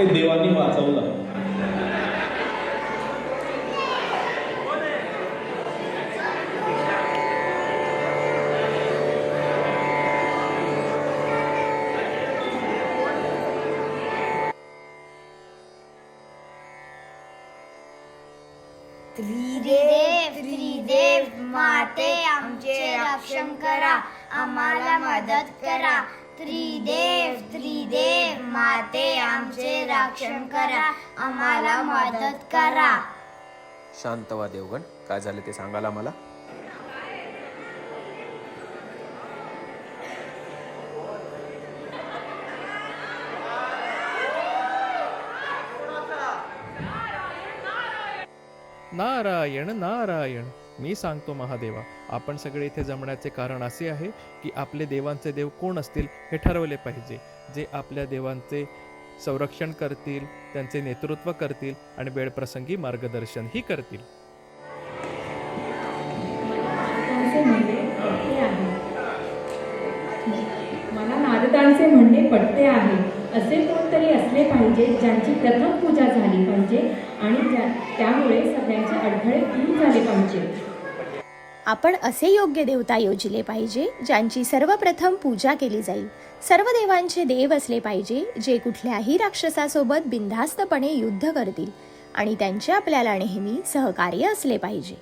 ते देवानी वाचवलं. त्रिदेव त्रिदेव माते आमचे रक्षण करा आम्हाला मदत करा. त्रिदेव त्रिदेव माते आमचे रक्षण करा आम्हाला मदत करा. शांत व्हा देवगण काय झाले ते सांगाला मला नारायण नारायण. मी सांगतो महादेवा आपण सगळे इथे जमण्याचे कारण असे आहे की आपले देवांचे देव कोण असतील हे ठरवले पाहिजे. जे आपल्या देवांचे संरक्षण करतील त्यांचे नेतृत्व करतील आणि वेळप्रसंगी मार्गदर्शनही करतील. म्हणजे मला नारदांचे म्हणणे पटते आहे. असे कोणतरी असले पाहिजे ज्यांची प्रथम पूजा झाली पाहिजे आणि त्यामुळे सगळ्यांचे अडथळे दूर झाले पाहिजे. आपण असे योग्य देवता योजले पाहिजे ज्यांची सर्वप्रथम पूजा केली जाईल. सर्व देवांचे देव असले पाहिजे जे कुठल्याही राक्षसासोबत बिनधास्तपणे युद्ध करतील आणि त्यांचे आपल्याला नेहमी सहकार्य असले पाहिजे.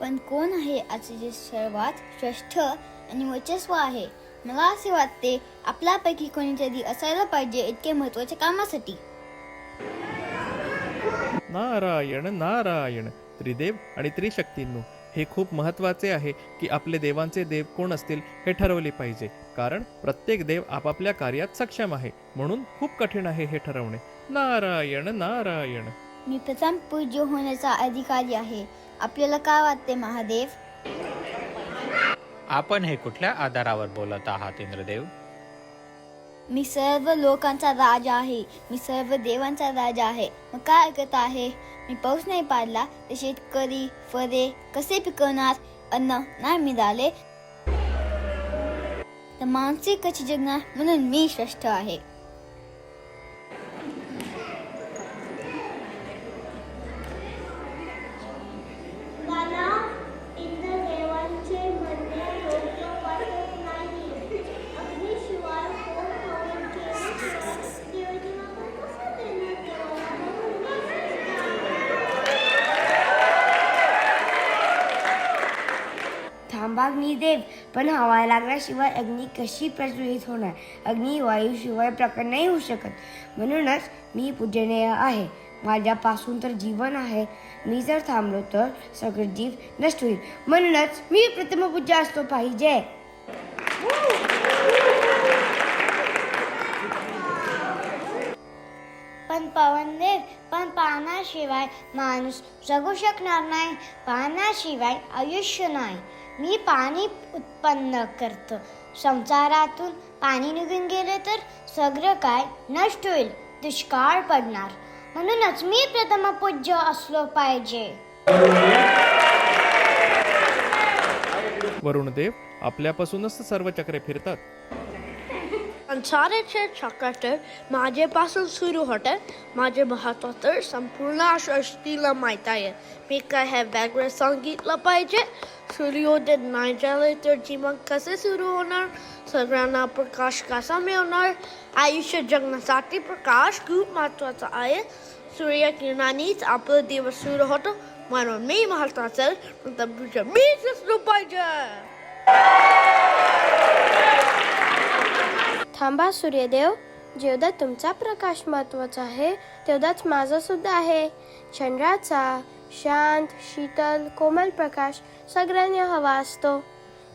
पण कोण आहे आजचे जे सर्वात श्रेष्ठ आणि वर्चस्व आहे? मला असे वाटते आपल्यापैकी कोणीतरी असायला पाहिजे इतके महत्त्वाच्या कामासाठी. नारायण नारायण त्रिदेव आणि त्रिशक्तींनो हे खूप महत्त्वाचे आहे की आपले देवांचे देव कोण असतील हे ठरवले पाहिजे. कारण प्रत्येक देव आपापल्या कार्यात सक्षम आहे म्हणून खूप कठीण आहे हे ठरवणे. नारायण नारायण. मी प्रथम पूज्य होण्याचा अधिकारी आहे. आपल्याला काय वाटते महादेव? आपण हे कुठल्या आधारावर बोलत आहात इंद्रदेव? मी सर्व लोकांचा राजा आहे. मी सर्व देवांचा राजा आहे. मग काय ऐकत आहे? मी पाऊस नाही पाडला तर शेतकरी फळे कसे पिकवणार? अन्न नाही मिळाले तर मानसिक कशी जगणार म्हणून मी श्रेष्ठ आहे. अग्निदेव पण हवा लागल्याशिवाय अग्नी कशी प्रज्वलित होणार? अग्नी वायूशिवाय प्रकट नाही होऊ शकत. म्हणूनच मी पूजनीय आहे. माझ्यापासून तर जीवन आहे. मी जर थांबलो तर सगळे जीव नष्ट होईल. म्हणूनच मी प्रथम पूजा असतो पाहिजे. पण पवनदेव पण पाण्याशिवाय माणूस जगू शकणार नाही. पाण्याशिवाय आयुष्य नाही. मी पाणी उत्पन्न करतो. संसारातून पाणी निघून गेले तर सगळं काय नष्ट होईल दुष्काळ पडणार. म्हणूनच मी प्रथम पूज्य असलो पाहिजे. वरुणदेव आपल्यापासूनच सर्व चक्रे फिरतात. संसाराचे चक्र माझ्यापासून सुरू होते माझे महत्त्व तर संपूर्ण सृष्टीला माहीत आहे. मी काय हे वेगळं सांगितलं पाहिजे? सूर्योदय नाही झाले तर जीवन कसे सुरू होणार? सगळ्यांना प्रकाश कसा मिळणार? आयुष्य जगण्यासाठी प्रकाश खूप महत्त्वाचा आहे. सूर्यकिरणांनीच आपलं दिवस सुरू होतो. म्हणून मी महत्वाचं तर मीच असलो पाहिजे. थांबा सूर्यदेव. जेवढा तुमचा प्रकाश महत्त्वाचा आहे तेवढाच माझा सुद्धा आहे. चंद्राचा शांत शीतल कोमल प्रकाश सगळ्यांनी हवा असतो.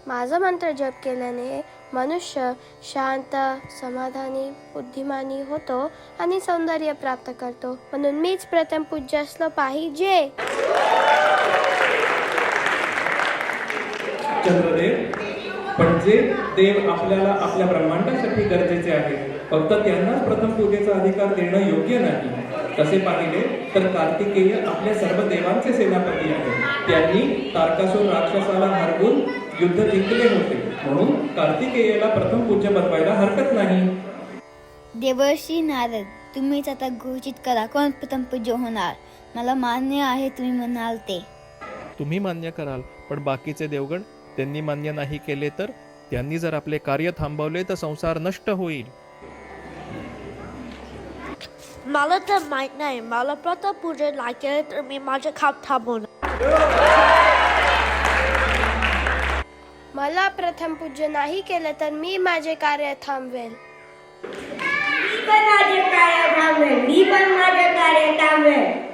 माझा मंत्र जप केल्याने मनुष्य शांत समाधानी बुद्धिमानी होतो आणि सौंदर्य प्राप्त करतो. म्हणून मीच प्रथम पूज्य असलं पाहिजे. चंद्रदेव पण जे देव आपल्याला आपल्या ब्रह्मांडासाठी गरजेचे आहे फक्त त्यांनाच प्रथम पूजेचा अधिकार देणं योग्य नाही. तसे पाहिले तर कार्तिकेय आपल्या सर्व देवांचे सेनापती आहेत. त्यांनी तारकासूर राक्षसाला हरवून युद्ध जिंकले होते. म्हणून कार्तिकेयाला प्रथम पूज्य बनवायला हरकत नाही. देवर्षी नारद तुम्हीच आता घोषित करा. कोण प्रथम पूज्य होणार? मला मान्य आहे तुम्ही म्हणाल ते. तुम्ही मान्य कराल पण बाकीचे देवगण त्यांनी मान्य नाही केले तर त्यांनी जर आपले कार्य थांबवले तर संसार नष्ट होईल. मला तर माहीत नाही. मला प्रथम पूजन नाही केले तर मी माझे खाप थांबवणार. मला प्रथम पूज्य नाही केलं तर मी माझे कार्य थांबवेल. मी पण माझे कार्य थांबवेल. मी पण माझे कार्य थांबवेल.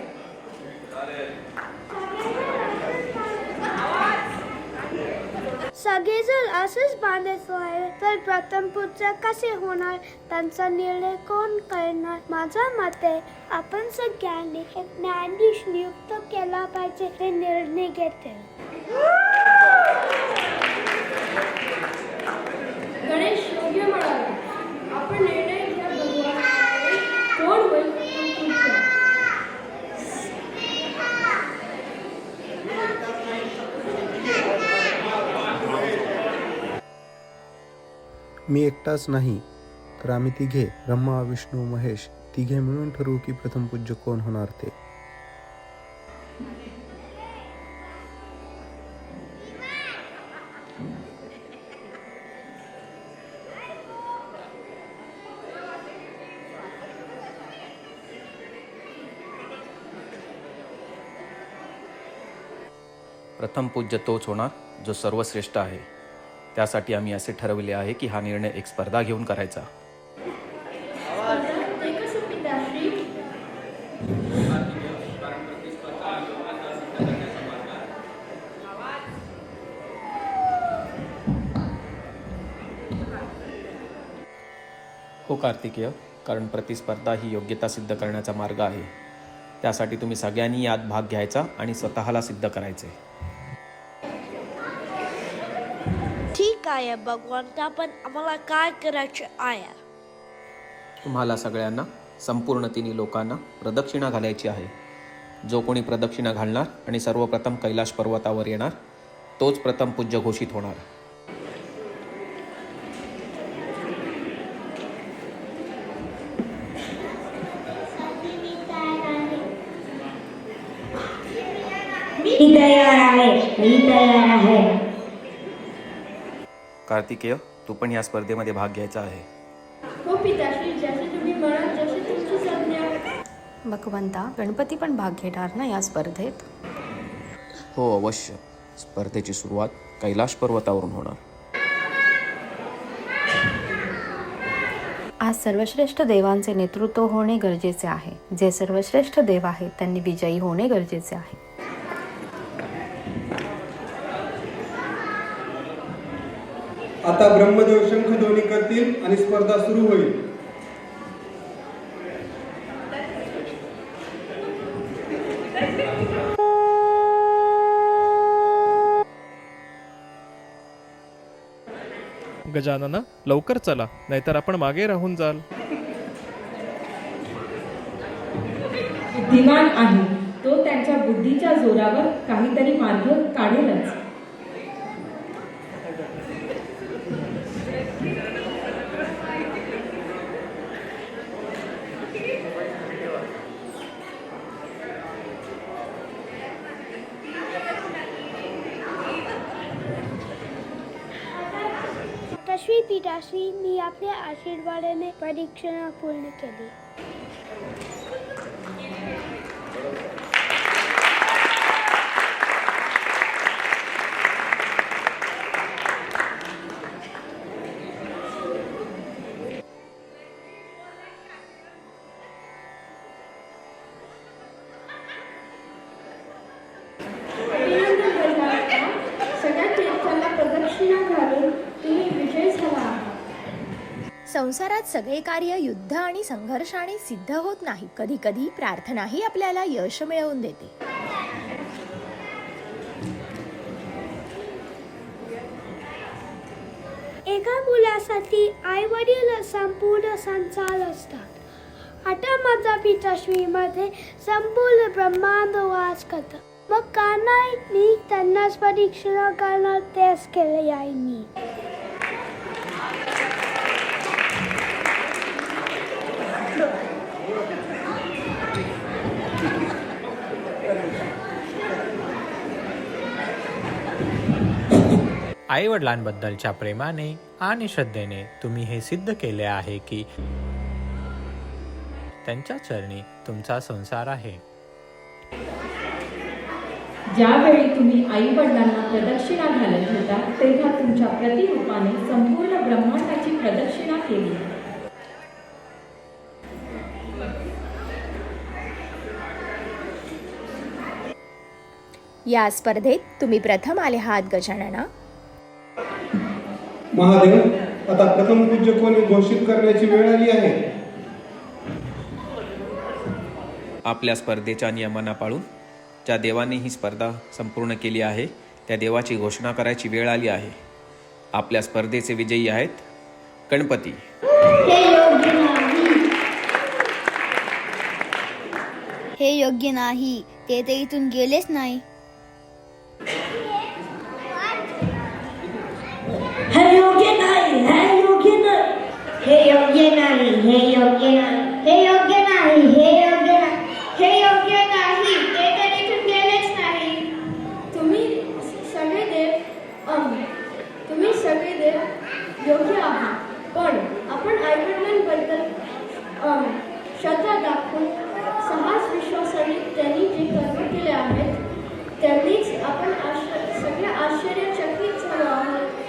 सगळे जर असंच बांधत राहिले. तर प्रथम पूजा कसे होणार? त्यांचा निर्णय कोण करणार? माझ्या मते आपण सगळ्यांनी एक न्यायाधीश नियुक्त केला पाहिजे ते निर्णय घेतील गणेश योग्य म्हणाले आपण निर्णय घ्या भगवान कोण होईल प्रथम पूज्य? मी एकटाच नाही तर आम्ही तिघे ब्रह्मा विष्णू महेश तिघे मिळून ठरवू की प्रथम पूज्य कोण होणार ते. प्रथम पूज्य तोच होणार जो सर्वश्रेष्ठ आहे. त्यासाठी आम्ही असे ठरवले आहे की हा निर्णय एक स्पर्धा घेऊन करायचा. हो कार्तिकेय कारण प्रतिस्पर्धा ही योग्यता सिद्ध करण्याचा मार्ग आहे. त्यासाठी तुम्ही सगळ्यांनी यात भाग घ्यायचा आणि स्वतःला सिद्ध करायचे. ठीक आहे भगवंता पण आम्हाला काय करायचे आहे? तुम्हाला सगळ्यांना संपूर्ण तिन्ही लोकांना प्रदक्षिणा घालायची आहे. जो कोणी प्रदक्षिणा घालणार आणि सर्वप्रथम कैलाश पर्वतावर येणार तोच प्रथम पूज्य घोषित होणार. मी तयार आहे मी तयार आहे. कार्तिकेय तू पण या स्पर्धेमध्ये भाग घ्यायचा आहे. हो पिताश्री जसे तुम्ही म्हणाल जसे तुमची संज्ञा भगवंता गणपती पण भाग घेणार ना या स्पर्धेत? हो अवश्य. स्पर्धेची सुरुवात कैलाश पर्वतावरून होणार. आज सर्वश्रेष्ठ देवांचे नेतृत्व होणे गरजेचे आहे. जे सर्वश्रेष्ठ देव आहेत त्यांनी विजयी होणे गरजेचे आहे. आता ब्रह्मदेव शंखध्वनी करतील आणि स्पर्धा सुरू होईल. गजानना लवकर चला नाहीतर आपण मागे राहून जाल. बुद्धिमान आहे तो त्यांच्या बुद्धीच्या जोरावर काहीतरी मार्ग काढेलच तश्वी पिताश्री मी आपल्या आशीर्वादाने परीक्षा पूर्ण केली. संसारात सगळे कार्य युद्ध आणि संघर्षाने सिद्ध होत नाही. कधी कधी प्रार्थनाही आपल्याला यश मिळवून देते. एका मुलासाठी आई वडील संपूर्ण संसार असतात. आता माझा पिताश्रीमध्ये संपूर्ण ब्रह्मांड वास करतं मग का नाही मी त्यांनाच परीक्षण करणार तेच केले आहे आई वडिलांबद्दलच्या प्रेमाने आणि श्रद्धेने तुम्ही हे सिद्ध केले आहे की त्यांच्या चरणी तुमचा संसार आहे. ज्यावेळी तुम्ही आई वडिलांना प्रदक्षिणा घालत होता तेव्हा तुमच्या प्रतिरूपाने संपूर्ण ब्रह्मांडाची प्रदक्षिणा केली. या स्पर्धेत तुम्ही प्रथम आले आहात गजानना. महादेव आता प्रथम पूज्य कोणी घोषित करण्याची वेळ आली आहे? आपल्या स्पर्धेच्या नियमांना पाळून ज्या देवाने ही स्पर्धा संपूर्ण केली आहे त्या देवाची घोषणा करायची वेळ आली आहे. आपल्या स्पर्धेचे विजयी आहेत गणपती. हे योग्य नाही. ते तर इथून गेलेच नाही. हे योग्य नाही हे योग्य नाही हे योग्य नाही हे योग्य नाही हे योग्य नाही ते तर इथून गेलेच नाही तुम्ही सगळे देव अम, तुम्ही सगळे देव योग्य आहात पण आपण आईवडिलांबद्दल अम, श्रद्धा दाखवून समाज विश्वासाने त्यांनी जे कर्म केले आहेत त्यांनीच आपण आश्चर्य सगळे आश्चर्यचकित झालो आहोत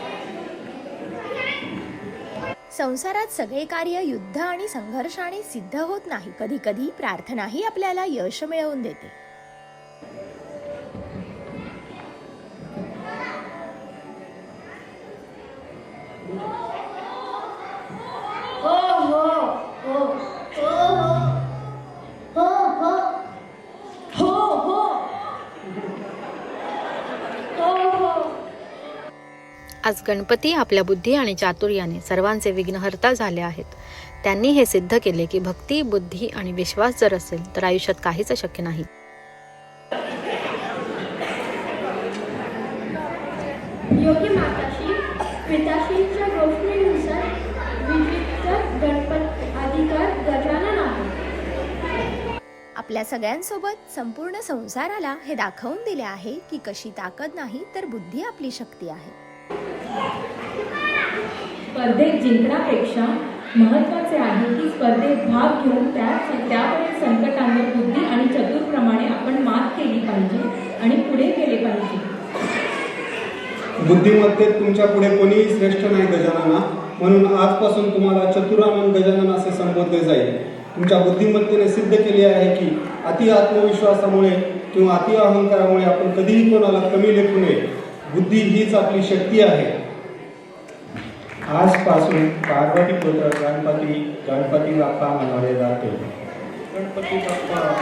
संसारात सगळे कार्य युद्ध आणि संघर्षाने सिद्ध होत नाही. कधी कधी प्रार्थनाही आपल्याला यश मिळवून देते. आज गणपती आपल्या बुद्धी आणि चातुर्याने सर्वांचे विघ्नहर्ता झाले आहेत. त्यांनी हे सिद्ध केले की भक्ती बुद्धी आणि विश्वास जर असेल तर आयुष्यात काहीच अशक्य नाही. योगी माताशी पिताशीच्या घोषणेनुसार विजित गणपत अधिकार गजानन आहे. आपल्या सगळ्यांसोबत संपूर्ण संसाराला हे दाखवून दिले आहे की कशी ताकद नाही तर बुद्धी आपली शक्ती आहे. स्पर्धेत जिंकण्यापेक्षा महत्त्वाचे आहे की स्पर्धेत भाग घेऊन त्या त्यावरील संकटांवर बुद्धी आणि चतुरप्रमाणे आपण मात केली पाहिजे आणि पुढे गेले पाहिजे. बुद्धिमत्तेत तुमच्यापुढे कोणीही श्रेष्ठ नाही गजानना म्हणून आजपासून तुम्हाला चतुरानंद गजानन असे संबोधले जाईल. तुमच्या बुद्धिमत्तेने सिद्ध केले आहे की अति आत्मविश्वासामुळे किंवा अति अहंकारामुळे आपण कधीही कोणाला कमी लेखू नये. बुद्धी हीच आपली शक्ती आहे. आजपासून पार्वती पुत्र गणपती गणपती बाप्पा मनवले जाते. गणपती बाप्पा.